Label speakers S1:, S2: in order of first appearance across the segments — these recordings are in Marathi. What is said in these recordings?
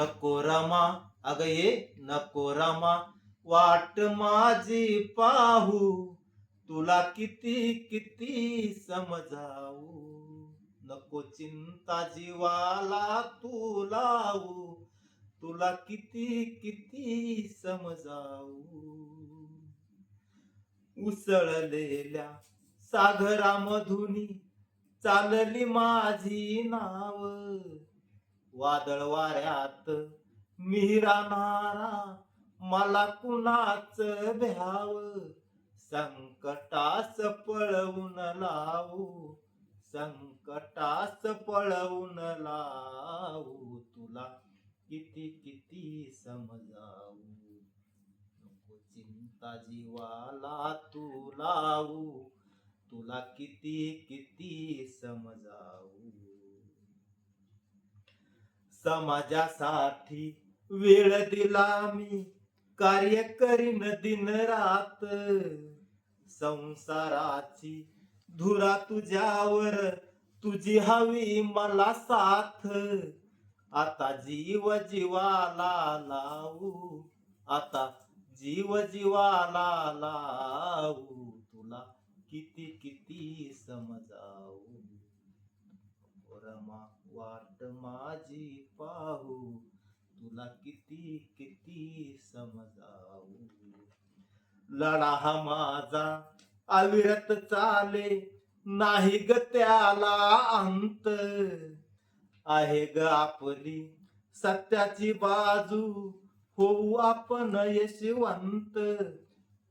S1: नको रमा अग ये नको रमा. वाट माझी पाहू तुला किती किती समजावू? नको चिंता जीवाला तू लावू तुला किती किती समजावू? उसळलेल्या सागरामधुनी चालली माझी नाव वादळ वाऱ्यात. मी राहणारा मला कुणाच भ्याव? संकटास पळवून लावू. संकटास पळवून लावू. तुला किती किती समजावू? नको चिंता जीवाला तू लावू. तुला किती किती समजावू? समाजासाठी वेळ दिला मी. कार्य करीन दिन रात. संसाराची धुरा तुझ्यावर तुझी हवी मला साथ. आता जीव जीवाला लावू आता जीव जीवाला लावू. तुला किती किती समजावू? रमा वाट माझी पाहू. तुला किती किती समजावू. लढा हा माझा अविरत चाले. नाही ग त्याला अंत. आहे ग आपली सत्याची बाजू. होऊ आपण यशवंत.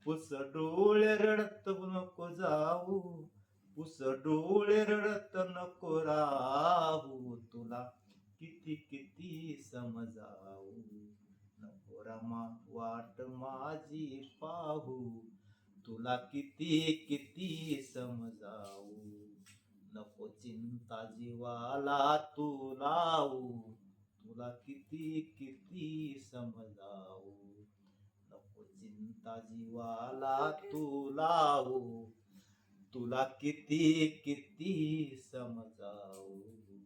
S1: पुस डोळे रडत नको जाऊ. उस डोळे रडत नको राहू तुला. किती किती समजावू नको रमा वाट माझी पाहू. तुला किती किती समजावू नको चिंता जीवाला तू लावू. तुला किती किती समजावू नको चिंता जीवाला तू लावू. तुला किती किती समजावू